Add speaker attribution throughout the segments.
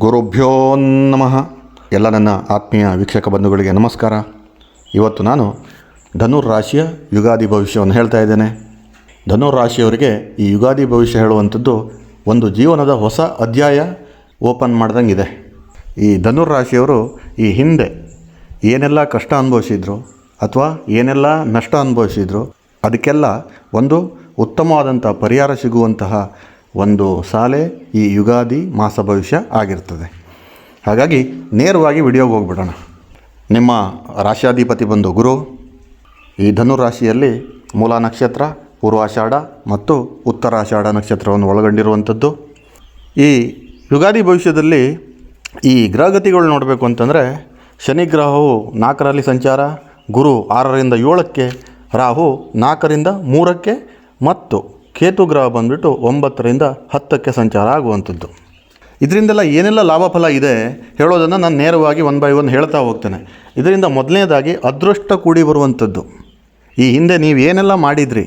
Speaker 1: ಗುರುಭ್ಯೋ ನಮಃ. ಎಲ್ಲ ನನ್ನ ಆತ್ಮೀಯ ವೀಕ್ಷಕ ಬಂಧುಗಳಿಗೆ ನಮಸ್ಕಾರ. ಇವತ್ತು ನಾನು ಧನುರ್ ರಾಶಿಯ ಯುಗಾದಿ ಭವಿಷ್ಯವನ್ನು ಹೇಳ್ತಾ ಇದ್ದೇನೆ. ಧನುರ್ ರಾಶಿಯವರಿಗೆ ಈ ಯುಗಾದಿ ಭವಿಷ್ಯ ಹೇಳುವಂಥದ್ದು ಒಂದು ಜೀವನದ ಹೊಸ ಅಧ್ಯಾಯ ಓಪನ್ ಮಾಡ್ದಂಗಿದೆ. ಈ ಧನುರ್ ರಾಶಿಯವರು ಈ ಹಿಂದೆ ಏನೆಲ್ಲ ಕಷ್ಟ ಅನುಭವಿಸಿದ್ರು ಅಥವಾ ಏನೆಲ್ಲ ನಷ್ಟ ಅನುಭವಿಸಿದ್ರು ಅದಕ್ಕೆಲ್ಲ ಒಂದು ಉತ್ತಮವಾದಂಥ ಪರಿಹಾರ ಸಿಗುವಂತಹ ಒಂದು ಸಾಲೆ ಈ ಯುಗಾದಿ ಮಾಸ ಭವಿಷ್ಯ ಆಗಿರ್ತದೆ. ಹಾಗಾಗಿ ನೇರವಾಗಿ ವಿಡಿಯೋಗೆ ಹೋಗ್ಬಿಡೋಣ. ನಿಮ್ಮ ರಾಶ್ಯಾಧಿಪತಿ ಬಂದು ಗುರು, ಈ ಧನುರಾಶಿಯಲ್ಲಿ ಮೂಲ ನಕ್ಷತ್ರ, ಪೂರ್ವಾಷಾಢ ಮತ್ತು ಉತ್ತರಾಷಾಢ ನಕ್ಷತ್ರವನ್ನು ಒಳಗೊಂಡಿರುವಂಥದ್ದು. ಈ ಯುಗಾದಿ ಭವಿಷ್ಯದಲ್ಲಿ ಈ ಗ್ರಹಗತಿಗಳು ನೋಡಬೇಕು ಅಂತಂದರೆ ಶನಿ ಗ್ರಹವು ನಾಲ್ಕರಲ್ಲಿ ಸಂಚಾರ, ಗುರು ಆರರಿಂದ ಏಳಕ್ಕೆ, ರಾಹು ನಾಲ್ಕರಿಂದ ಮೂರಕ್ಕೆ ಮತ್ತು ಕೇತು ಗ್ರಹ ಬಂದುಬಿಟ್ಟು ಒಂಬತ್ತರಿಂದ ಹತ್ತಕ್ಕೆ ಸಂಚಾರ ಆಗುವಂಥದ್ದು. ಇದರಿಂದೆಲ್ಲ ಏನೆಲ್ಲ ಲಾಭ ಫಲ ಇದೆ ಹೇಳೋದನ್ನು ನಾನು ನೇರವಾಗಿ ಒನ್ ಬೈ ಒನ್ ಹೇಳ್ತಾ ಹೋಗ್ತೇನೆ. ಇದರಿಂದ ಮೊದಲನೇದಾಗಿ ಅದೃಷ್ಟ ಕೂಡಿ ಬರುವಂಥದ್ದು. ಈ ಹಿಂದೆ ನೀವು ಏನೆಲ್ಲ ಮಾಡಿದ್ರಿ,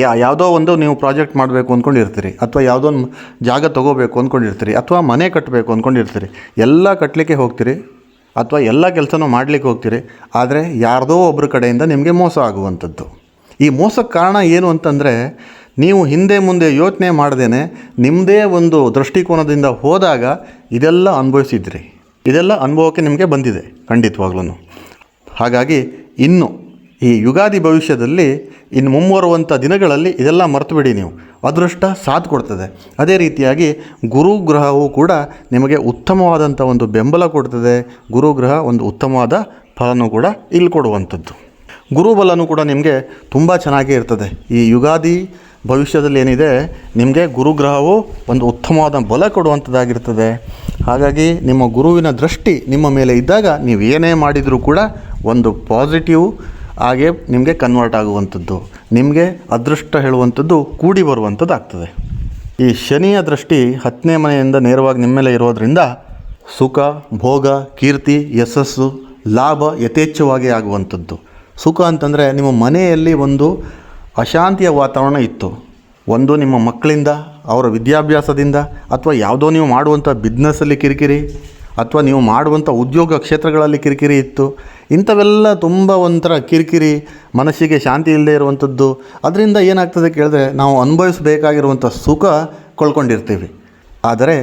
Speaker 1: ಯಾ ಯಾವುದೋ ಒಂದು ನೀವು ಪ್ರಾಜೆಕ್ಟ್ ಮಾಡಬೇಕು ಅಂದ್ಕೊಂಡಿರ್ತೀರಿ, ಅಥವಾ ಯಾವುದೋ ಒಂದು ಜಾಗ ತೊಗೋಬೇಕು ಅಂದ್ಕೊಂಡಿರ್ತೀರಿ, ಅಥವಾ ಮನೆ ಕಟ್ಟಬೇಕು ಅಂದ್ಕೊಂಡಿರ್ತೀರಿ, ಎಲ್ಲ ಕಟ್ಟಲಿಕ್ಕೆ ಹೋಗ್ತೀರಿ, ಅಥವಾ ಎಲ್ಲ ಕೆಲಸನೂ ಮಾಡಲಿಕ್ಕೆ ಹೋಗ್ತೀರಿ, ಆದರೆ ಯಾರದೋ ಒಬ್ಬರ ಕಡೆಯಿಂದ ನಿಮಗೆ ಮೋಸ ಆಗುವಂಥದ್ದು. ಈ ಮೋಸಕ್ಕೆ ಕಾರಣ ಏನು ಅಂತಂದರೆ ನೀವು ಹಿಂದೆ ಮುಂದೆ ಯೋಚನೆ ಮಾಡ್ದೇನೆ ನಿಮ್ಮದೇ ಒಂದು ದೃಷ್ಟಿಕೋನದಿಂದ ಹೋದಾಗ ಇದೆಲ್ಲ ಅನುಭವಿಸಿದ್ರಿ. ಇದೆಲ್ಲ ಅನುಭವಕ್ಕೆ ನಿಮಗೆ ಬಂದಿದೆ ಖಂಡಿತವಾಗ್ಲೂ ಹಾಗಾಗಿ ಇನ್ನು ಈ ಯುಗಾದಿ ಭವಿಷ್ಯದಲ್ಲಿ, ಇನ್ನು ಮುಂಬರುವಂಥ ದಿನಗಳಲ್ಲಿ ಇದೆಲ್ಲ ಮರೆತುಬಿಡಿ ನೀವು. ಅದೃಷ್ಟ ಸಾಥ್ ಕೊಡ್ತದೆ. ಅದೇ ರೀತಿಯಾಗಿ ಗುರುಗ್ರಹವು ಕೂಡ ನಿಮಗೆ ಉತ್ತಮವಾದಂಥ ಒಂದು ಬೆಂಬಲ ಕೊಡ್ತದೆ. ಗುರುಗ್ರಹ ಒಂದು ಉತ್ತಮವಾದ ಫಲನೂ ಕೂಡ ಇಲ್ಲಿ ಕೊಡುವಂಥದ್ದು. ಗುರುಬಲನೂ ಕೂಡ ನಿಮಗೆ ತುಂಬ ಚೆನ್ನಾಗೇ ಇರ್ತದೆ. ಈ ಯುಗಾದಿ ಭವಿಷ್ಯದಲ್ಲಿ ಏನಿದೆ? ನಿಮಗೆ ಗುರುಗ್ರಹವು ಒಂದು ಉತ್ತಮವಾದ ಬಲ ಕೊಡುವಂಥದ್ದಾಗಿರ್ತದೆ. ಹಾಗಾಗಿ ನಿಮ್ಮ ಗುರುವಿನ ದೃಷ್ಟಿ ನಿಮ್ಮ ಮೇಲೆ ಇದ್ದಾಗ ನೀವು ಏನೇ ಮಾಡಿದರೂ ಕೂಡ ಒಂದು ಪಾಸಿಟಿವ್ ಹಾಗೆ ನಿಮಗೆ ಕನ್ವರ್ಟ್ ಆಗುವಂಥದ್ದು. ನಿಮಗೆ ಅದೃಷ್ಟ ಹೇಳುವಂಥದ್ದು ಕೂಡಿ ಬರುವಂಥದ್ದಾಗ್ತದೆ. ಈ ಶನಿಯ ದೃಷ್ಟಿ ಹತ್ತನೇ ಮನೆಯಿಂದ ನೇರವಾಗಿ ನಿಮ್ಮ ಮೇಲೆ ಇರೋದರಿಂದ ಸುಖ, ಭೋಗ, ಕೀರ್ತಿ, ಯಶಸ್ಸು, ಲಾಭ ಯಥೇಚ್ಛವಾಗಿ ಆಗುವಂಥದ್ದು. ಸುಖ ಅಂತಂದರೆ ನಿಮ್ಮ ಮನೆಯಲ್ಲಿ ಒಂದು ಅಶಾಂತಿಯ ವಾತಾವರಣ ಇತ್ತು. ಒಂದು ನಿಮ್ಮ ಮಕ್ಕಳಿಂದ, ಅವರ ವಿದ್ಯಾಭ್ಯಾಸದಿಂದ, ಅಥವಾ ಯಾವುದೋ ನೀವು ಮಾಡುವಂಥ ಬಿಸ್ನೆಸ್ಸಲ್ಲಿ ಕಿರಿಕಿರಿ, ಅಥವಾ ನೀವು ಮಾಡುವಂಥ ಉದ್ಯೋಗ ಕ್ಷೇತ್ರಗಳಲ್ಲಿ ಕಿರಿಕಿರಿ ಇತ್ತು. ಇಂಥವೆಲ್ಲ ತುಂಬ ಒಂಥರ ಕಿರಿಕಿರಿ, ಮನಸ್ಸಿಗೆ ಶಾಂತಿ ಇಲ್ಲದೆ ಇರುವಂಥದ್ದು. ಅದರಿಂದ ಏನಾಗ್ತದೆ ಕೇಳಿದ್ರೆ ನಾವು ಅನುಭವಿಸಬೇಕಾಗಿರುವಂಥ ಸುಖ ಕಳ್ಕೊಂಡಿರ್ತೀವಿ ಆದರೆ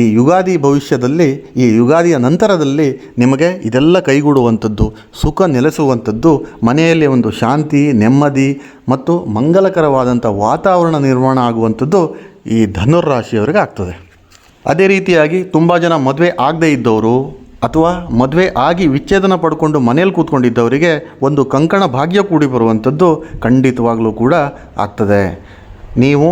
Speaker 1: ಈ ಯುಗಾದಿ ಭವಿಷ್ಯದಲ್ಲಿ, ಈ ಯುಗಾದಿಯ ನಂತರದಲ್ಲಿ ನಿಮಗೆ ಇದೆಲ್ಲ ಕೈಗೂಡುವಂಥದ್ದು, ಸುಖ ನೆಲೆಸುವಂಥದ್ದು, ಮನೆಯಲ್ಲಿ ಒಂದು ಶಾಂತಿ, ನೆಮ್ಮದಿ ಮತ್ತು ಮಂಗಲಕರವಾದಂಥ ವಾತಾವರಣ ನಿರ್ಮಾಣ ಆಗುವಂಥದ್ದು ಈ ಧನುರ್ರಾಶಿಯವರಿಗೆ ಆಗ್ತದೆ. ಅದೇ ರೀತಿಯಾಗಿ ತುಂಬ ಜನ ಮದುವೆ ಆಗದೇ ಇದ್ದವರು ಅಥವಾ ಮದುವೆ ಆಗಿ ವಿಚ್ಛೇದನ ಪಡ್ಕೊಂಡು ಮನೆಯಲ್ಲಿ ಕೂತ್ಕೊಂಡಿದ್ದವರಿಗೆ ಒಂದು ಕಂಕಣ ಭಾಗ್ಯ ಕೂಡಿ ಬರುವಂಥದ್ದು ಖಂಡಿತವಾಗಲೂ ಕೂಡ ಆಗ್ತದೆ. ನೀವು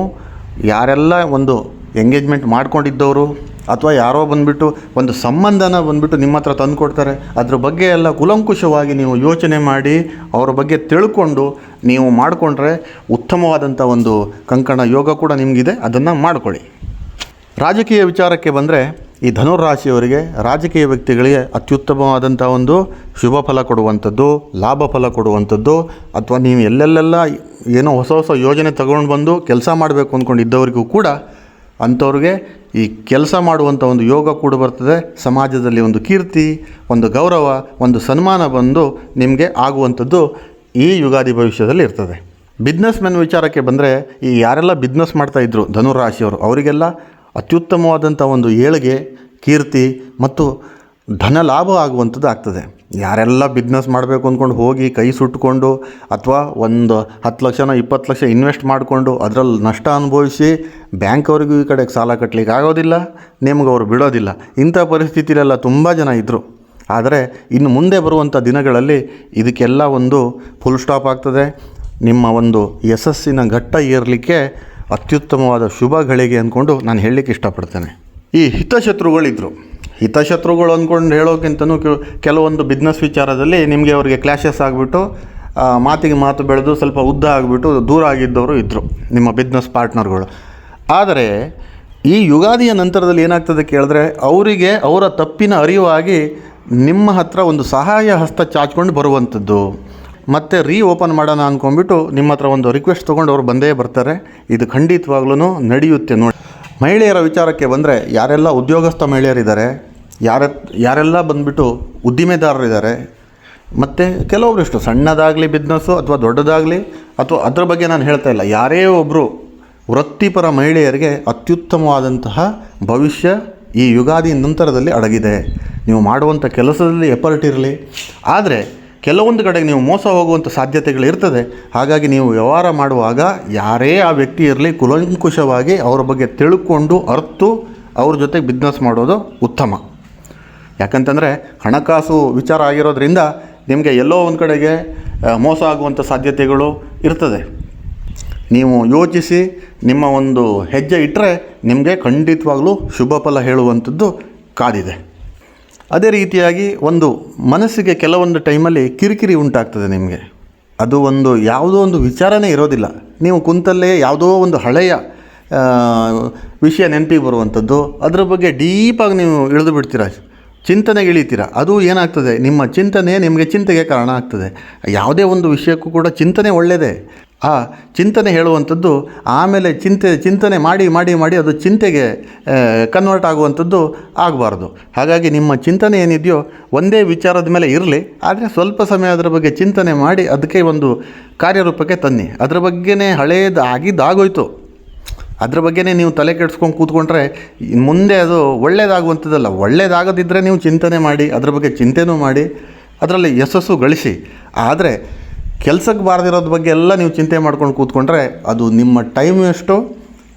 Speaker 1: ಯಾರೆಲ್ಲ ಒಂದು ಎಂಗೇಜ್ಮೆಂಟ್ ಮಾಡ್ಕೊಂಡಿದ್ದವರು ಅಥವಾ ಯಾರೋ ಬಂದುಬಿಟ್ಟು ಒಂದು ಸಂಬಂಧನ ಬಂದುಬಿಟ್ಟು ನಿಮ್ಮ ಹತ್ರ ತಂದು ಕೊಡ್ತಾರೆ. ಅದ್ರ ಬಗ್ಗೆ ಎಲ್ಲ ಕುಲಂಕುಷವಾಗಿ ನೀವು ಯೋಚನೆ ಮಾಡಿ, ಅವರ ಬಗ್ಗೆ ತಿಳ್ಕೊಂಡು ನೀವು ಮಾಡಿಕೊಂಡ್ರೆ ಉತ್ತಮವಾದಂಥ ಒಂದು ಕಂಕಣ ಯೋಗ ಕೂಡ ನಿಮಗಿದೆ, ಅದನ್ನು ಮಾಡಿಕೊಳ್ಳಿ. ರಾಜಕೀಯ ವಿಚಾರಕ್ಕೆ ಬಂದರೆ ಈ ಧನುರಾಶಿಯವರಿಗೆ ರಾಜಕೀಯ ವ್ಯಕ್ತಿಗಳಿಗೆ ಅತ್ಯುತ್ತಮವಾದಂಥ ಒಂದು ಶುಭ ಫಲ ಕೊಡುವಂಥದ್ದು, ಲಾಭ ಫಲ ಕೊಡುವಂಥದ್ದು, ಅಥವಾ ನೀವು ಎಲ್ಲೆಲ್ಲೆಲ್ಲ ಏನೋ ಹೊಸ ಹೊಸ ಯೋಜನೆ ತಗೊಂಡು ಬಂದು ಕೆಲಸ ಮಾಡಬೇಕು ಅಂದ್ಕೊಂಡಿದ್ದವರಿಗೂ ಕೂಡ ಅಂಥವ್ರಿಗೆ ಈ ಕೆಲಸ ಮಾಡುವಂಥ ಒಂದು ಯೋಗ ಕೂಡ ಬರ್ತದೆ. ಸಮಾಜದಲ್ಲಿ ಒಂದು ಕೀರ್ತಿ, ಒಂದು ಗೌರವ, ಒಂದು ಸನ್ಮಾನ ಬಂದು ನಿಮಗೆ ಆಗುವಂಥದ್ದು ಈ ಯುಗಾದಿ ಭವಿಷ್ಯದಲ್ಲಿ ಇರ್ತದೆ. ಬಿಸ್ನೆಸ್ ಮೆನ್ ವಿಚಾರಕ್ಕೆ ಬಂದರೆ ಈ ಯಾರೆಲ್ಲ ಬಿಸ್ನೆಸ್ ಮಾಡ್ತಾಯಿದ್ರು ಧನುರಾಶಿಯವರು, ಅವರಿಗೆಲ್ಲ ಅತ್ಯುತ್ತಮವಾದಂಥ ಒಂದು ಏಳಿಗೆ, ಕೀರ್ತಿ ಮತ್ತು ಧನ ಲಾಭ ಆಗುವಂಥದ್ದು ಆಗ್ತದೆ. ಯಾರೆಲ್ಲ ಬಿಸ್ನೆಸ್ ಮಾಡಬೇಕು ಅಂದ್ಕೊಂಡು ಹೋಗಿ ಕೈ ಸುಟ್ಟುಕೊಂಡು ಅಥವಾ ಒಂದು ಹತ್ತು ಲಕ್ಷನ ಇಪ್ಪತ್ತು ಲಕ್ಷ ಇನ್ವೆಸ್ಟ್ ಮಾಡಿಕೊಂಡು ಅದರಲ್ಲಿ ನಷ್ಟ ಅನುಭವಿಸಿ ಬ್ಯಾಂಕ್ ಅವ್ರಿಗೂ ಈ ಕಡೆಗೆ ಸಾಲ ಕಟ್ಟಲಿಕ್ಕೆ ಆಗೋದಿಲ್ಲ, ನಿಮ್ಗೆ ಅವರು ಬಿಡೋದಿಲ್ಲ. ಇಂಥ ಪರಿಸ್ಥಿತಿಲೆಲ್ಲ ತುಂಬ ಜನ ಇದ್ದರು ಆದರೆ ಇನ್ನು ಮುಂದೆ ಬರುವಂಥ ದಿನಗಳಲ್ಲಿ ಇದಕ್ಕೆಲ್ಲ ಒಂದು ಫುಲ್ ಸ್ಟಾಪ್ ಆಗ್ತದೆ. ನಿಮ್ಮ ಒಂದು ಯಶಸ್ಸಿನ ಘಟ್ಟ ಏರಲಿಕ್ಕೆ ಅತ್ಯುತ್ತಮವಾದ ಶುಭ ಗಳಿಗೆ ಅಂದ್ಕೊಂಡು ನಾನು ಹೇಳಲಿಕ್ಕೆ ಇಷ್ಟಪಡ್ತೇನೆ. ಈ ಹಿತಶತ್ರುಗಳಿದ್ದರು ಹಿತಶತ್ರುಗಳು ಅಂದ್ಕೊಂಡು ಹೇಳೋಕ್ಕಿಂತನೂ ಕೆಲವೊಂದು ಬಿಸ್ನೆಸ್ ವಿಚಾರದಲ್ಲಿ ನಿಮಗೆ ಅವರಿಗೆ ಕ್ಲ್ಯಾಶಸ್ ಆಗಿಬಿಟ್ಟು ಮಾತಿಗೆ ಮಾತು ಬೆಳೆದು ಸ್ವಲ್ಪ ಉದ್ದ ಆಗಿಬಿಟ್ಟು ದೂರ ಆಗಿದ್ದವರು ಇದ್ದರು ನಿಮ್ಮ ಬಿಸ್ನೆಸ್ ಪಾರ್ಟ್ನರ್ಗಳು ಆದರೆ, ಈ ಯುಗಾದಿಯ ನಂತರದಲ್ಲಿ ಏನಾಗ್ತದೆ ಕೇಳಿದ್ರೆ, ಅವರಿಗೆ ಅವರ ತಪ್ಪಿನ ಅರಿವಾಗಿ ನಿಮ್ಮ ಹತ್ರ ಒಂದು ಸಹಾಯ ಹಸ್ತ ಚಾಚ್ಕೊಂಡು ಬರುವಂಥದ್ದು. ಮತ್ತೆ ರೀ ಓಪನ್ ಮಾಡೋಣ ಅಂದ್ಕೊಂಡ್ಬಿಟ್ಟು ನಿಮ್ಮ ಹತ್ರ ಒಂದು ರಿಕ್ವೆಸ್ಟ್ ತೊಗೊಂಡು ಅವ್ರು ಬಂದೇ ಬರ್ತಾರೆ. ಇದು ಖಂಡಿತವಾಗ್ಲೂ ನಡೆಯುತ್ತೆ ನೋಡಿ. ಮಹಿಳೆಯರ ವಿಚಾರಕ್ಕೆ ಬಂದರೆ ಯಾರೆಲ್ಲ ಉದ್ಯೋಗಸ್ಥ ಮಹಿಳೆಯರಿದ್ದಾರೆ, ಯಾರ ಯಾರೆಲ್ಲ ಬಂದುಬಿಟ್ಟು ಉದ್ದಿಮೆದಾರರಿದ್ದಾರೆ, ಮತ್ತು ಕೆಲವೊಬ್ಬರಿಷ್ಟು ಸಣ್ಣದಾಗಲಿ ಬಿಸ್ನೆಸ್ಸು ಅಥವಾ ದೊಡ್ಡದಾಗಲಿ ಅಥವಾ ಅದರ ಬಗ್ಗೆ ನಾನು ಹೇಳ್ತಾ ಇಲ್ಲ. ಯಾರೇ ಒಬ್ಬರು ವೃತ್ತಿಪರ ಮಹಿಳೆಯರಿಗೆ ಅತ್ಯುತ್ತಮವಾದಂತಹ ಭವಿಷ್ಯ ಈ ಯುಗಾದಿ ನಂತರದಲ್ಲಿ ಅಡಗಿದೆ. ನೀವು ಮಾಡುವಂಥ ಕೆಲಸದಲ್ಲಿ ಎಫರ್ಟ್ ಇರಲಿ. ಆದರೆ ಕೆಲವೊಂದು ಕಡೆಗೆ ನೀವು ಮೋಸ ಹೋಗುವಂಥ ಸಾಧ್ಯತೆಗಳು ಇರ್ತದೆ. ಹಾಗಾಗಿ ನೀವು ವ್ಯವಹಾರ ಮಾಡುವಾಗ ಯಾರೇ ಆ ವ್ಯಕ್ತಿ ಇರಲಿ ಕುಲಂಕುಶವಾಗಿ ಅವರ ಬಗ್ಗೆ ತಿಳ್ಕೊಂಡು ಅರ್ತು ಅವ್ರ ಜೊತೆ ಬಿಸ್ನೆಸ್ ಮಾಡೋದು ಉತ್ತಮ. ಯಾಕಂತಂದರೆ ಹಣಕಾಸು ವಿಚಾರ ಆಗಿರೋದ್ರಿಂದ ನಿಮಗೆ ಎಲ್ಲೋ ಒಂದು ಕಡೆಗೆ ಮೋಸ ಆಗುವಂಥ ಸಾಧ್ಯತೆಗಳು ಇರ್ತದೆ. ನೀವು ಯೋಚಿಸಿ, ನಿಮ್ಮ ಒಂದು ಹೆಜ್ಜೆ ಇಟ್ಟರೆ ನಿಮಗೆ ಖಂಡಿತವಾಗಲೂ ಶುಭ ಫಲ ಹೇಳುವಂಥದ್ದು ಕಾದಿದೆ. ಅದೇ ರೀತಿಯಾಗಿ ಒಂದು ಮನಸ್ಸಿಗೆ ಕೆಲವೊಂದು ಟೈಮಲ್ಲಿ ಕಿರಿಕಿರಿ ಉಂಟಾಗ್ತದೆ ನಿಮಗೆ. ಅದು ಒಂದು ಯಾವುದೋ ಒಂದು ವಿಚಾರನೇ ಇರೋದಿಲ್ಲ. ನೀವು ಕುಂತಲ್ಲೇ ಯಾವುದೋ ಒಂದು ಹಳೆಯ ವಿಷಯ ನೆನಪಿಗೆ ಬರುವಂಥದ್ದು, ಅದರ ಬಗ್ಗೆ ಡೀಪಾಗಿ ನೀವು ಇಳಿದು ಬಿಡ್ತೀರ ಚಿಂತನೆಗೆ ಇಳಿತೀರ, ಅದು ಏನಾಗ್ತದೆ? ನಿಮ್ಮ ಚಿಂತನೆ ನಿಮಗೆ ಚಿಂತೆಗೆ ಕಾರಣ ಆಗ್ತದೆ. ಯಾವುದೇ ಒಂದು ವಿಷಯಕ್ಕೂ ಕೂಡ ಚಿಂತನೆ ಒಳ್ಳೆಯದೇ ಆ ಚಿಂತನೆ ಹೇಳುವಂಥದ್ದು ಆಮೇಲೆ ಚಿಂತೆ, ಚಿಂತನೆ ಮಾಡಿ ಮಾಡಿ ಮಾಡಿ ಅದು ಚಿಂತೆಗೆ ಕನ್ವರ್ಟ್ ಆಗುವಂಥದ್ದು ಆಗಬಾರ್ದು. ಹಾಗಾಗಿ ನಿಮ್ಮ ಚಿಂತನೆ ಏನಿದೆಯೋ ಒಂದೇ ವಿಚಾರದ ಮೇಲೆ ಇರಲಿ, ಆದರೆ ಸ್ವಲ್ಪ ಸಮಯ ಅದರ ಬಗ್ಗೆ ಚಿಂತನೆ ಮಾಡಿ ಅದಕ್ಕೆ ಒಂದು ಕಾರ್ಯರೂಪಕ್ಕೆ ತನ್ನಿ. ಅದರ ಬಗ್ಗೆನೇ ಹಳೇದು ಆಗಿದ್ದಾಗೋಯ್ತು. ಅದ್ರ ಬಗ್ಗೆನೇ ನೀವು ತಲೆ ಕೆಡಿಸ್ಕೊಂಡು ಕೂತ್ಕೊಂಡ್ರೆ ಮುಂದೆ ಅದು ಒಳ್ಳೇದಾಗುವಂಥದ್ದಲ್ಲ. ಒಳ್ಳೇದಾಗದಿದ್ದರೆ ನೀವು ಚಿಂತನೆ ಮಾಡಿ, ಅದ್ರ ಬಗ್ಗೆ ಚಿಂತೆನೂ ಮಾಡಿ, ಅದರಲ್ಲಿ ಯಶಸ್ಸು ಗಳಿಸಿ. ಆದರೆ ಕೆಲಸಕ್ಕೆ ಬಾರದಿರೋದ್ರ ಬಗ್ಗೆ ಎಲ್ಲ ನೀವು ಚಿಂತೆ ಮಾಡ್ಕೊಂಡು ಕೂತ್ಕೊಂಡ್ರೆ ಅದು ನಿಮ್ಮ ಟೈಮ್ ಎಷ್ಟು,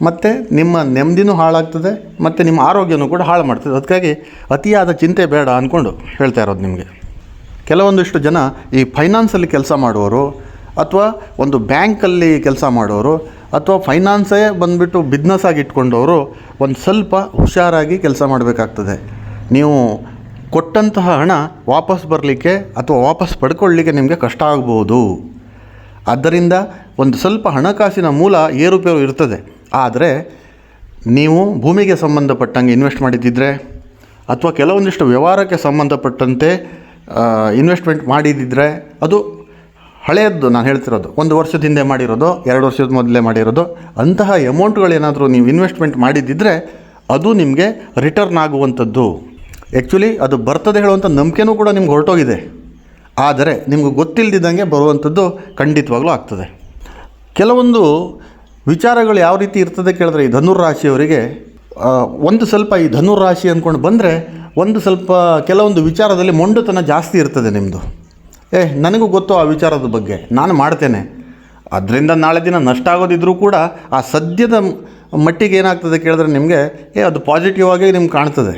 Speaker 1: ಮತ್ತು ನಿಮ್ಮ ನೆಮ್ಮದಿನೂ ಹಾಳಾಗ್ತದೆ, ಮತ್ತು ನಿಮ್ಮ ಆರೋಗ್ಯನೂ ಕೂಡ ಹಾಳು ಮಾಡ್ತದೆ. ಅದಕ್ಕಾಗಿ ಅತಿಯಾದ ಚಿಂತೆ ಬೇಡ ಅಂದ್ಕೊಂಡು ಹೇಳ್ತಾ ಇರೋದು ನಿಮಗೆ. ಕೆಲವೊಂದಿಷ್ಟು ಜನ ಈ ಫೈನಾನ್ಸಲ್ಲಿ ಕೆಲಸ ಮಾಡುವವರು, ಅಥವಾ ಒಂದು ಬ್ಯಾಂಕಲ್ಲಿ ಕೆಲಸ ಮಾಡೋರು ಅಥವಾ ಫೈನಾನ್ಸೇ ಬಂದುಬಿಟ್ಟು ಬಿಸ್ನೆಸ್ ಆಗಿ ಇಟ್ಕೊಂಡವರು, ಒಂದು ಸ್ವಲ್ಪ ಹುಷಾರಾಗಿ ಕೆಲಸ ಮಾಡಬೇಕಾಗ್ತದೆ. ನೀವು ಕೊಟ್ಟಂತಹ ಹಣ ವಾಪಸ್ ಬರಲಿಕ್ಕೆ ಅಥವಾ ವಾಪಸ್ ಪಡ್ಕೊಳ್ಳಿಕ್ಕೆ ನಿಮಗೆ ಕಷ್ಟ ಆಗ್ಬೋದು. ಆದ್ದರಿಂದ ಒಂದು ಸ್ವಲ್ಪ ಹಣಕಾಸಿನ ಮೂಲ ಏರುಪೇರು ಇರ್ತದೆ. ಆದರೆ ನೀವು ಭೂಮಿಗೆ ಸಂಬಂಧಪಟ್ಟಂಗೆ ಇನ್ವೆಸ್ಟ್ ಮಾಡಿದ್ದಿದ್ರೆ ಅಥವಾ ಕೆಲವೊಂದಿಷ್ಟು ವ್ಯವಹಾರಕ್ಕೆ ಸಂಬಂಧಪಟ್ಟಂತೆ ಇನ್ವೆಸ್ಟ್ಮೆಂಟ್ ಮಾಡಿದ್ದಿದ್ರೆ ಅದು ಹಳೆಯದ್ದು ನಾನು ಹೇಳ್ತಿರೋದು. ಒಂದು ವರ್ಷದ ಹಿಂದೆ ಮಾಡಿರೋದು, ಎರಡು ವರ್ಷದ ಮೊದಲೇ ಮಾಡಿರೋದು, ಅಂತಹ ಅಮೌಂಟ್ಗಳೇನಾದರೂ ನೀವು ಇನ್ವೆಸ್ಟ್ಮೆಂಟ್ ಮಾಡಿದ್ದಿದ್ರೆ ಅದು ನಿಮಗೆ ರಿಟರ್ನ್ ಆಗುವಂಥದ್ದು. ಆ್ಯಕ್ಚುಲಿ ಅದು ಬರ್ತದೆ ಹೇಳುವಂಥ ನಂಬಿಕೆನೂ ಕೂಡ ನಿಮ್ಗೆ ಹೊರಟೋಗಿದೆ. ಆದರೆ ನಿಮ್ಗೆ ಗೊತ್ತಿಲ್ಲದಿದ್ದಂಗೆ ಬರುವಂಥದ್ದು ಖಂಡಿತವಾಗ್ಲೂ ಆಗ್ತದೆ. ಕೆಲವೊಂದು ವಿಚಾರಗಳು ಯಾವ ರೀತಿ ಇರ್ತದೆ ಕೇಳಿದ್ರೆ ಈ ಧನುರ್ ರಾಶಿಯವರಿಗೆ ಆ, ಒಂದು ಸ್ವಲ್ಪ ಈ ಧನುರ್ ರಾಶಿ ಅಂದ್ಕೊಂಡು ಬಂದರೆ ಒಂದು ಸ್ವಲ್ಪ ಕೆಲವೊಂದು ವಿಚಾರದಲ್ಲಿ ಮೊಂಡುತನ ಜಾಸ್ತಿ ಇರ್ತದೆ ನಿಮ್ಮದು ಏ ನನಗೂ ಗೊತ್ತು ಆ ವಿಚಾರದ ಬಗ್ಗೆ ನಾನು ಮಾಡ್ತೇನೆ. ಅದರಿಂದ ನಾಳೆ ದಿನ ನಷ್ಟ ಆಗೋದಿದ್ರೂ ಕೂಡ ಆ ಸದ್ಯದ ಮಟ್ಟಿಗೆ ಏನಾಗ್ತದೆ ಕೇಳಿದ್ರೆ ನಿಮಗೆ ಏ ಅದು ಪಾಸಿಟಿವ್ ಆಗಿ ನಿಮ್ಗೆ ಕಾಣ್ತದೆ.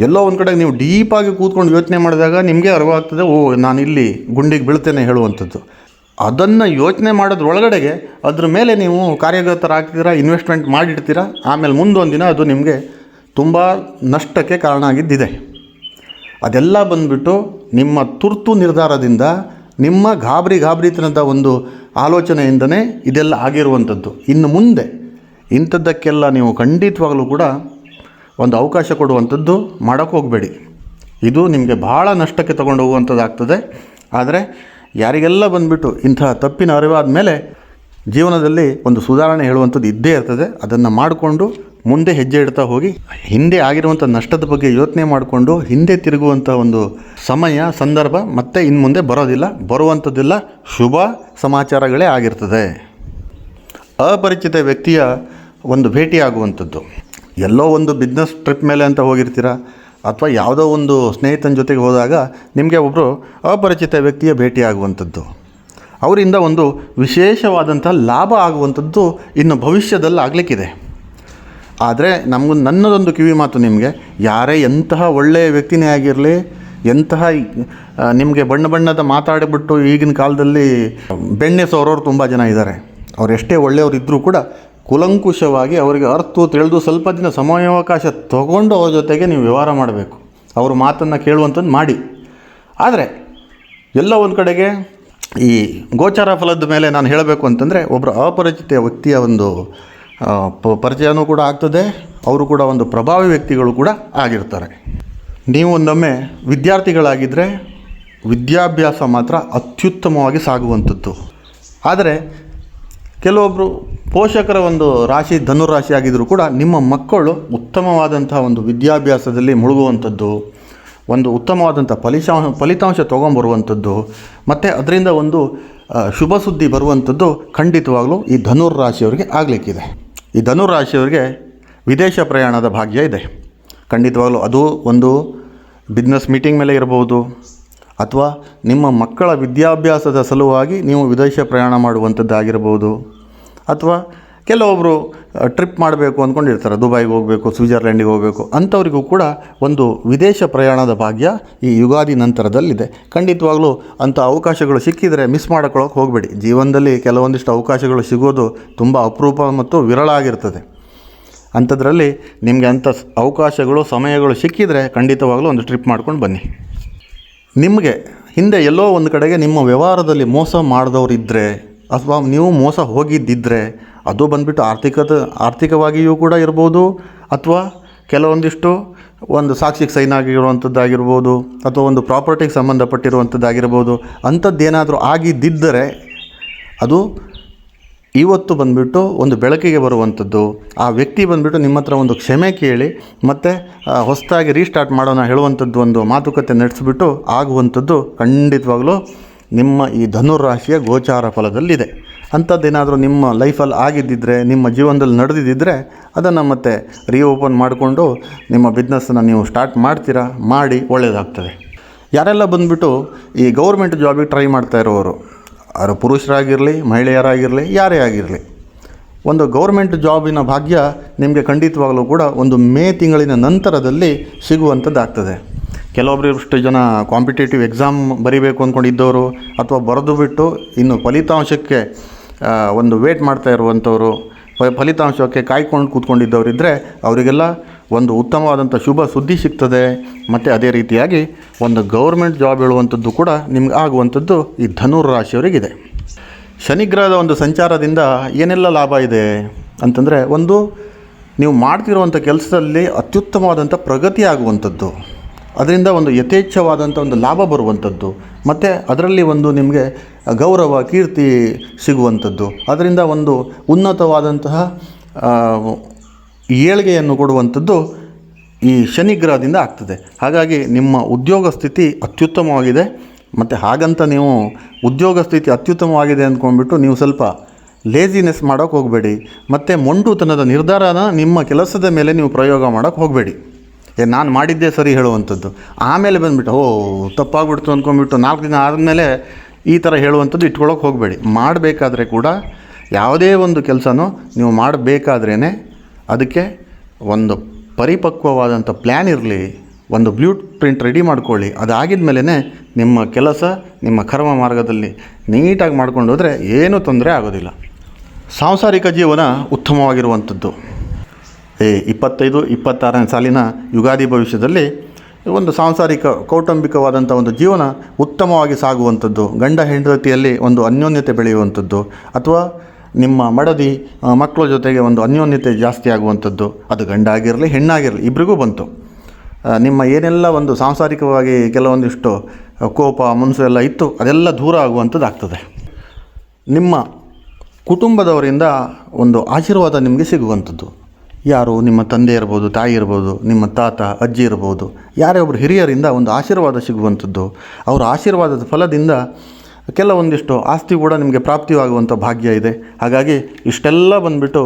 Speaker 1: ಎಲ್ಲೋ ಒಂದು ಕಡೆ ನೀವು ಡೀಪಾಗಿ ಕೂತ್ಕೊಂಡು ಯೋಚನೆ ಮಾಡಿದಾಗ ನಿಮಗೆ ಅರಿವಾಗ್ತದೆ, ಓ, ನಾನು ಇಲ್ಲಿ ಗುಂಡಿಗೆ ಬೀಳ್ತೇನೆ ಹೇಳುವಂಥದ್ದು. ಅದನ್ನು ಯೋಚನೆ ಮಾಡೋದ್ರೊಳಗಡೆಗೆ ಅದ್ರ ಮೇಲೆ ನೀವು ಕಾರ್ಯಗತರಾಗ್ತೀರಾ ಇನ್ವೆಸ್ಟ್ಮೆಂಟ್ ಮಾಡಿಡ್ತೀರಾ, ಆಮೇಲೆ ಮುಂದೊಂದು ದಿನ ಅದು ನಿಮಗೆ ತುಂಬ ನಷ್ಟಕ್ಕೆ ಕಾರಣ ಆಗಿದ್ದಿದೆ. ಅದೆಲ್ಲ ಬಂದುಬಿಟ್ಟು ನಿಮ್ಮ ತುರ್ತು ನಿರ್ಧಾರದಿಂದ, ನಿಮ್ಮ ಗಾಬರಿ ಗಾಬರಿತನದ ಒಂದು ಆಲೋಚನೆಯಿಂದನೇ ಇದೆಲ್ಲ ಆಗಿರುವಂಥದ್ದು. ಇನ್ನು ಮುಂದೆ ಇಂಥದ್ದಕ್ಕೆಲ್ಲ ನೀವು ಖಂಡಿತವಾಗಲೂ ಕೂಡ ಒಂದು ಅವಕಾಶ ಕೊಡುವಂಥದ್ದು ಮಾಡೋಕ್ಕೆ ಹೋಗಬೇಡಿ. ಇದು ನಿಮಗೆ ಭಾಳ ನಷ್ಟಕ್ಕೆ ತಗೊಂಡು ಹೋಗುವಂಥದ್ದಾಗ್ತದೆ. ಆದರೆ ಯಾರಿಗೆಲ್ಲ ಬಂದುಬಿಟ್ಟು ಇಂತಹ ತಪ್ಪಿನ ಅರಿವಾದ ಮೇಲೆ ಜೀವನದಲ್ಲಿ ಒಂದು ಸುಧಾರಣೆ ಹೇಳುವಂಥದ್ದು ಇದ್ದೇ ಇರ್ತದೆ. ಅದನ್ನು ಮಾಡಿಕೊಂಡು ಮುಂದೆ ಹೆಜ್ಜೆ ಇಡ್ತಾ ಹೋಗಿ, ಹಿಂದೆ ಆಗಿರುವಂಥ ನಷ್ಟದ ಬಗ್ಗೆ ಯೋಚನೆ ಮಾಡಿಕೊಂಡು ಹಿಂದೆ ತಿರುಗುವಂಥ ಒಂದು ಸಮಯ, ಸಂದರ್ಭ ಮತ್ತೆ ಇನ್ನು ಮುಂದೆ ಬರೋದಿಲ್ಲ. ಬರುವಂಥದ್ದಿಲ್ಲ. ಶುಭ ಸಮಾಚಾರಗಳೇ ಆಗಿರ್ತದೆ. ಅಪರಿಚಿತ ವ್ಯಕ್ತಿಯ ಒಂದು ಭೇಟಿಯಾಗುವಂಥದ್ದು. ಎಲ್ಲೋ ಒಂದು ಬಿಸ್ನೆಸ್ ಟ್ರಿಪ್ ಮೇಲೆ ಅಂತ ಹೋಗಿರ್ತೀರ? ಅಥವಾ ಯಾವುದೋ ಒಂದು ಸ್ನೇಹಿತನ ಜೊತೆಗೆ ಹೋದಾಗ ನಿಮಗೆ ಒಬ್ಬರು ಅಪರಿಚಿತ ವ್ಯಕ್ತಿಯ ಭೇಟಿಯಾಗುವಂಥದ್ದು ಅವರಿಂದ ಒಂದು ವಿಶೇಷವಾದಂಥ ಲಾಭ ಆಗುವಂಥದ್ದು ಇನ್ನು ಭವಿಷ್ಯದಲ್ಲಿ ಆಗಲಿಕ್ಕಿದೆ. ಆದರೆ ನಮಗೂ ನನ್ನದೊಂದು ಕಿವಿ ಮಾತು ನಿಮಗೆ, ಯಾರೇ ಎಂತಹ ಒಳ್ಳೆಯ ವ್ಯಕ್ತಿನೇ ಆಗಿರಲಿ, ಎಂತಹ ನಿಮಗೆ ಬಣ್ಣ ಬಣ್ಣದ ಮಾತಾಡಿಬಿಟ್ಟು ಈಗಿನ ಕಾಲದಲ್ಲಿ ಬೆಣ್ಣೆ ಸೋರೋರು ತುಂಬ ಜನ ಇದ್ದಾರೆ. ಅವ್ರು ಎಷ್ಟೇ ಒಳ್ಳೆಯವರು ಇದ್ದರೂ ಕೂಡ ಕುಲಂಕುಷವಾಗಿ ಅವರಿಗೆ ಅರ್ಥ ತಿಳಿದು ಸ್ವಲ್ಪ ದಿನ ಸಮಯಾವಕಾಶ ತಗೊಂಡು ಅವ್ರ ಜೊತೆಗೆ ನೀವು ವ್ಯವಹಾರ ಮಾಡಬೇಕು. ಅವ್ರ ಮಾತನ್ನು ಕೇಳುವಂಥದ್ದು ಮಾಡಿ. ಆದರೆ ಎಲ್ಲ ಒಂದು ಕಡೆಗೆ ಈ ಗೋಚಾರ ಫಲದ ಮೇಲೆ ನಾನು ಹೇಳಬೇಕು ಅಂತಂದರೆ ಒಬ್ಬರು ಅಪರಿಚಿತ ವ್ಯಕ್ತಿಯ ಒಂದು ಪರಿಚಯನೂ ಕೂಡ ಆಗ್ತದೆ. ಅವರು ಕೂಡ ಒಂದು ಪ್ರಭಾವಿ ವ್ಯಕ್ತಿಗಳು ಕೂಡ ಆಗಿರ್ತಾರೆ. ನೀವು ಒಂದೊಮ್ಮೆ ವಿದ್ಯಾರ್ಥಿಗಳಾಗಿದ್ದರೆ ವಿದ್ಯಾಭ್ಯಾಸ ಮಾತ್ರ ಅತ್ಯುತ್ತಮವಾಗಿ ಸಾಗುವಂಥದ್ದು ಆದರೆ ಕೆಲವೊಬ್ಬರು ಪೋಷಕರ ಒಂದು ರಾಶಿ ಧನುರಾಶಿ ಆಗಿದ್ದರೂ ಕೂಡ ನಿಮ್ಮ ಮಕ್ಕಳು ಉತ್ತಮವಾದಂತಹ ಒಂದು ವಿದ್ಯಾಭ್ಯಾಸದಲ್ಲಿ ಮುಳುಗುವಂಥದ್ದು, ಒಂದು ಉತ್ತಮವಾದಂಥ ಫಲಿತಾಂಶ ಫಲಿತಾಂಶ ತೊಗೊಂಬರುವಂಥದ್ದು, ಮತ್ತು ಅದರಿಂದ ಒಂದು ಶುಭ ಸುದ್ದಿ ಬರುವಂಥದ್ದು ಖಂಡಿತವಾಗಲೂ ಈ ಧನುರ್ ರಾಶಿಯವರಿಗೆ ಆಗಲಿಕ್ಕಿದೆ. ಈ ಧನುರ್ ರಾಶಿಯವರಿಗೆ ವಿದೇಶ ಪ್ರಯಾಣದ ಭಾಗ್ಯ ಇದೆ. ಖಂಡಿತವಾಗಲೂ ಅದು ಒಂದು ಬಿಸ್ನೆಸ್ ಮೀಟಿಂಗ್ ಮೇಲೆ ಇರಬಹುದು, ಅಥವಾ ನಿಮ್ಮ ಮಕ್ಕಳ ವಿದ್ಯಾಭ್ಯಾಸದ ಸಲುವಾಗಿ ನೀವು ವಿದೇಶ ಪ್ರಯಾಣ ಮಾಡುವಂಥದ್ದಾಗಿರ್ಬೋದು ಅಥವಾ ಕೆಲವೊಬ್ಬರು ಟ್ರಿಪ್ ಮಾಡಬೇಕು ಅಂದ್ಕೊಂಡಿರ್ತಾರೆ. ದುಬೈಗೆ ಹೋಗಬೇಕು ಸ್ವಿಟ್ಜರ್ಲೆಂಡಿಗೆ ಹೋಗಬೇಕು. ಅಂಥವರಿಗೂ ಕೂಡ ಒಂದು ವಿದೇಶ ಪ್ರಯಾಣದ ಭಾಗ್ಯ ಈ ಯುಗಾದಿ ನಂತರದಲ್ಲಿದೆ. ಖಂಡಿತವಾಗ್ಲೂ ಅಂಥ ಅವಕಾಶಗಳು ಸಿಕ್ಕಿದರೆ ಮಿಸ್ ಮಾಡ್ಕೊಳ್ಳೋಕೆ ಹೋಗಬೇಡಿ. ಜೀವನದಲ್ಲಿ ಕೆಲವೊಂದಿಷ್ಟು ಅವಕಾಶಗಳು ಸಿಗೋದು ತುಂಬ ಅಪರೂಪ ಮತ್ತು ವಿರಳ ಆಗಿರ್ತದೆ. ಅಂಥದ್ರಲ್ಲಿ ನಿಮಗೆ ಅಂಥ ಅವಕಾಶಗಳು, ಸಮಯಗಳು ಸಿಕ್ಕಿದರೆ ಖಂಡಿತವಾಗಲೂ ಒಂದು ಟ್ರಿಪ್ ಮಾಡ್ಕೊಂಡು ಬನ್ನಿ. ನಿಮಗೆ ಹಿಂದೆ ಎಲ್ಲೋ ಒಂದು ಕಡೆಗೆ ನಿಮ್ಮ ವ್ಯವಹಾರದಲ್ಲಿ ಮೋಸ ಮಾಡಿದವರಿದ್ದರೆ ಅಥವಾ ನೀವು ಮೋಸ ಹೋಗಿದ್ದಿದ್ದರೆ ಅದು ಬಂದುಬಿಟ್ಟು ಆರ್ಥಿಕತೆ ಆರ್ಥಿಕವಾಗಿಯೂ ಕೂಡ ಇರ್ಬೋದು ಅಥವಾ ಕೆಲವೊಂದಿಷ್ಟು ಒಂದು ಸಾಕ್ಷಿಗೆ ಸೈನ್ ಆಗಿರುವಂಥದ್ದಾಗಿರ್ಬೋದು ಅಥವಾ ಒಂದು ಪ್ರಾಪರ್ಟಿಗೆ ಸಂಬಂಧಪಟ್ಟಿರುವಂಥದ್ದಾಗಿರ್ಬೋದು ಅಂಥದ್ದೇನಾದರೂ ಆಗಿದ್ದಿದ್ದರೆ ಅದು ಇವತ್ತು ಬಂದುಬಿಟ್ಟು ಒಂದು ಬೆಳಕಿಗೆ ಬರುವಂಥದ್ದು. ಆ ವ್ಯಕ್ತಿ ಬಂದುಬಿಟ್ಟು ನಿಮ್ಮ ಹತ್ರ ಒಂದು ಕ್ಷಮೆ ಕೇಳಿ ಮತ್ತು ಹೊಸದಾಗಿ ರೀಸ್ಟಾರ್ಟ್ ಮಾಡೋಣ ಹೇಳುವಂಥದ್ದು ಒಂದು ಮಾತುಕತೆ ನಡೆಸಿಬಿಟ್ಟು ಆಗುವಂಥದ್ದು ಖಂಡಿತವಾಗಲೂ ನಿಮ್ಮ ಈ ಧನುರಾಶಿಯ ಗೋಚಾರ ಫಲದಲ್ಲಿದೆ. ಅಂಥದ್ದೇನಾದರೂ ನಿಮ್ಮ ಲೈಫಲ್ಲಿ ಆಗಿದ್ದಿದ್ರೆ, ನಿಮ್ಮ ಜೀವನದಲ್ಲಿ ನಡೆದಿದ್ದರೆ ಅದನ್ನು ಮತ್ತೆ ರೀಓಪನ್ ಮಾಡಿಕೊಂಡು ನಿಮ್ಮ ಬಿಸ್ನೆಸ್ಸನ್ನು ನೀವು ಸ್ಟಾರ್ಟ್ ಮಾಡ್ತೀರಾ? ಮಾಡಿ ಒಳ್ಳೆಯದಾಗ್ತದೆ ಯಾರೆಲ್ಲ ಬಂದುಬಿಟ್ಟು ಈ ಗೌರ್ಮೆಂಟ್ ಜಾಬಿಗೆ ಟ್ರೈ ಮಾಡ್ತಾ ಇರೋರು? ಅವರು ಪುರುಷರಾಗಿರಲಿ, ಮಹಿಳೆಯರಾಗಿರಲಿ, ಯಾರೇ ಆಗಿರಲಿ, ಒಂದು ಗೌರ್ಮೆಂಟ್ ಜಾಬಿನ ಭಾಗ್ಯ ನಿಮಗೆ ಖಂಡಿತವಾಗಲೂ ಕೂಡ ಒಂದು ಮೇ ತಿಂಗಳಿನ ನಂತರದಲ್ಲಿ ಸಿಗುವಂಥದ್ದಾಗ್ತದೆ. ಕೆಲವೊಬ್ಬರಿಷ್ಟು ಜನ ಕಾಂಪಿಟೇಟಿವ್ ಎಕ್ಸಾಮ್ ಬರಿಬೇಕು ಅಂದ್ಕೊಂಡಿದ್ದವರು ಅಥವಾ ಬರೆದು ಬಿಟ್ಟು ಇನ್ನು ಫಲಿತಾಂಶಕ್ಕೆ ಒಂದು ವೇಟ್ ಮಾಡ್ತಾ ಇರುವಂಥವರು ಫಲಿತಾಂಶಕ್ಕೆ ಕಾಯ್ಕೊಂಡು ಕೂತ್ಕೊಂಡಿದ್ದವರಿದ್ದರೆ ಅವರಿಗೆಲ್ಲ ಒಂದು ಉತ್ತಮವಾದಂಥ ಶುಭ ಸುದ್ದಿ ಸಿಗ್ತದೆ. ಮತ್ತು ಅದೇ ರೀತಿಯಾಗಿ ಒಂದು ಗೌರ್ಮೆಂಟ್ ಜಾಬ್ ಹೇಳುವಂಥದ್ದು ಕೂಡ ನಿಮ್ಗೆ ಆಗುವಂಥದ್ದು ಈ ಧನುರ್ ರಾಶಿಯವರಿಗಿದೆ. ಶನಿಗ್ರಹದ ಒಂದು ಸಂಚಾರದಿಂದ ಏನೆಲ್ಲ ಲಾಭ ಇದೆ ಅಂತಂದರೆ ಒಂದು ನೀವು ಮಾಡ್ತಿರುವಂಥ ಕೆಲಸದಲ್ಲಿ ಅತ್ಯುತ್ತಮವಾದಂಥ ಪ್ರಗತಿ ಆಗುವಂಥದ್ದು. ಅದರಿಂದ ಒಂದು ಯಥೇಚ್ಛವಾದಂಥ ಒಂದು ಲಾಭ ಬರುವಂಥದ್ದು. ಮತ್ತು ಅದರಲ್ಲಿ ಒಂದು ನಿಮಗೆ ಗೌರವ, ಕೀರ್ತಿ ಸಿಗುವಂಥದ್ದು. ಅದರಿಂದ ಒಂದು ಉನ್ನತವಾದಂತಹ ಏಳ್ಗೆಯನ್ನು ಕೊಡುವಂಥದ್ದು ಈ ಶನಿಗ್ರಹದಿಂದ ಆಗ್ತದೆ. ಹಾಗಾಗಿ ನಿಮ್ಮ ಉದ್ಯೋಗ ಸ್ಥಿತಿ ಅತ್ಯುತ್ತಮವಾಗಿದೆ. ಮತ್ತು ಹಾಗಂತ ನೀವು ಉದ್ಯೋಗ ಸ್ಥಿತಿ ಅತ್ಯುತ್ತಮವಾಗಿದೆ ಅಂದ್ಕೊಂಡ್ಬಿಟ್ಟು ನೀವು ಸ್ವಲ್ಪ ಲೇಜಿನೆಸ್ ಮಾಡೋಕ್ಕೆ ಹೋಗಬೇಡಿ. ಮತ್ತು ಮೊಂಡುತನದ ನಿರ್ಧಾರನ ನಿಮ್ಮ ಕೆಲಸದ ಮೇಲೆ ನೀವು ಪ್ರಯೋಗ ಮಾಡೋಕ್ಕೆ ಹೋಗಬೇಡಿ. ನಾನು ಮಾಡಿದ್ದೆ ಸರಿ ಹೇಳುವಂಥದ್ದು. ಆಮೇಲೆ ಬಂದುಬಿಟ್ಟು, ಓ, ತಪ್ಪಾಗ್ಬಿಡ್ತು ಅಂದ್ಕೊಂಡ್ಬಿಟ್ಟು ನಾಲ್ಕು ದಿನ ಆದಮೇಲೆ ಈ ಥರ ಹೇಳುವಂಥದ್ದು ಇಟ್ಕೊಳ್ಳೋಕೆ ಹೋಗಬೇಡಿ. ಮಾಡಬೇಕಾದ್ರೆ ಕೂಡ ಯಾವುದೇ ಒಂದು ಕೆಲಸನೂ ನೀವು ಮಾಡಬೇಕಾದ್ರೇ ಅದಕ್ಕೆ ಒಂದು ಪರಿಪಕ್ವವಾದಂಥ ಪ್ಲ್ಯಾನ್ ಇರಲಿ, ಒಂದು ಬ್ಲೂ ಪ್ರಿಂಟ್ ರೆಡಿ ಮಾಡ್ಕೊಳ್ಳಿ. ಅದಾಗಿದ ಮೇಲೇ ನಿಮ್ಮ ಕೆಲಸ, ನಿಮ್ಮ ಕರ್ಮ ಮಾರ್ಗದಲ್ಲಿ ನೀಟಾಗಿ ಮಾಡ್ಕೊಂಡು ಹೋದರೆ ಏನೂ ತೊಂದರೆ ಆಗೋದಿಲ್ಲ. ಸಾಂಸಾರಿಕ ಜೀವನ ಉತ್ತಮವಾಗಿರುವಂಥದ್ದು. ಇಪ್ಪತ್ತೈದು, ಇಪ್ಪತ್ತಾರನೇ ಸಾಲಿನ ಯುಗಾದಿ ಭವಿಷ್ಯದಲ್ಲಿ ಒಂದು ಸಾಂಸಾರಿಕ, ಕೌಟುಂಬಿಕವಾದಂಥ ಒಂದು ಜೀವನ ಉತ್ತಮವಾಗಿ ಸಾಗುವಂಥದ್ದು, ಗಂಡ ಹೆಂಡತಿಯಲ್ಲಿ ಒಂದು ಅನ್ಯೋನ್ಯತೆ ಬೆಳೆಯುವಂಥದ್ದು, ಅಥವಾ ನಿಮ್ಮ ಮಡದಿ ಮಕ್ಕಳ ಜೊತೆಗೆ ಒಂದು ಅನ್ಯೋನ್ಯತೆ ಜಾಸ್ತಿ ಆಗುವಂಥದ್ದು, ಅದು ಗಂಡ ಆಗಿರಲಿ, ಹೆಣ್ಣಾಗಿರಲಿ ಇಬ್ಬರಿಗೂ ಬಂತು. ನಿಮ್ಮ ಏನೆಲ್ಲ ಒಂದು ಸಾಂಸಾರಿಕವಾಗಿ ಕೆಲವೊಂದಿಷ್ಟು ಕೋಪ ಮನಸ್ಸು ಎಲ್ಲ ಇತ್ತು, ಅದೆಲ್ಲ ದೂರ ಆಗುವಂಥದ್ದು ಆಗ್ತದೆ ನಿಮ್ಮ ಕುಟುಂಬದವರಿಂದ ಒಂದು ಆಶೀರ್ವಾದ ನಿಮಗೆ ಸಿಗುವಂಥದ್ದು. ಯಾರು? ನಿಮ್ಮ ತಂದೆ ಇರ್ಬೋದು, ತಾಯಿ ಇರ್ಬೋದು, ನಿಮ್ಮ ತಾತ, ಅಜ್ಜಿ ಇರ್ಬೋದು. ಯಾರೇ ಒಬ್ಬರು ಹಿರಿಯರಿಂದ ಒಂದು ಆಶೀರ್ವಾದ ಸಿಗುವಂಥದ್ದು, ಅವರ ಆಶೀರ್ವಾದದ ಫಲದಿಂದ ಕೆಲವೊಂದಿಷ್ಟು ಆಸ್ತಿ ಕೂಡ ನಿಮಗೆ ಪ್ರಾಪ್ತಿಯಾಗುವಂಥ ಭಾಗ್ಯ ಇದೆ. ಹಾಗಾಗಿ ಇಷ್ಟೆಲ್ಲ ಬಂದುಬಿಟ್ಟು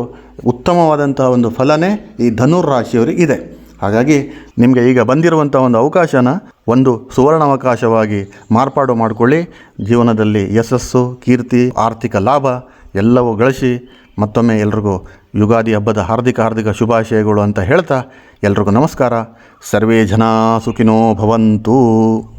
Speaker 1: ಉತ್ತಮವಾದಂಥ ಒಂದು ಫಲನೇ ಈ ಧನುರ್ ರಾಶಿಯವರಿಗೆ ಇದೆ. ಹಾಗಾಗಿ ನಿಮಗೆ ಈಗ ಬಂದಿರುವಂಥ ಒಂದು ಅವಕಾಶನ ಒಂದು ಸುವರ್ಣಾವಕಾಶವಾಗಿ ಮಾರ್ಪಾಡು ಮಾಡಿಕೊಳ್ಳಿ. ಜೀವನದಲ್ಲಿ ಯಶಸ್ಸು, ಕೀರ್ತಿ, ಆರ್ಥಿಕ ಲಾಭ ಎಲ್ಲವೂ ಗಳಿಸಿ ಮತ್ತೊಮ್ಮೆ ಎಲ್ರಿಗೂ ಯುಗಾದಿ ಹಬ್ಬದ ಹಾರ್ದಿಕ ಹಾರ್ದಿಕ ಶುಭಾಶಯಗಳು ಅಂತ ಹೇಳ್ತಾ ಎಲ್ರಿಗೂ ನಮಸ್ಕಾರ. ಸರ್ವೇ ಜನ ಸುಖಿನೋ ಭವಂತು.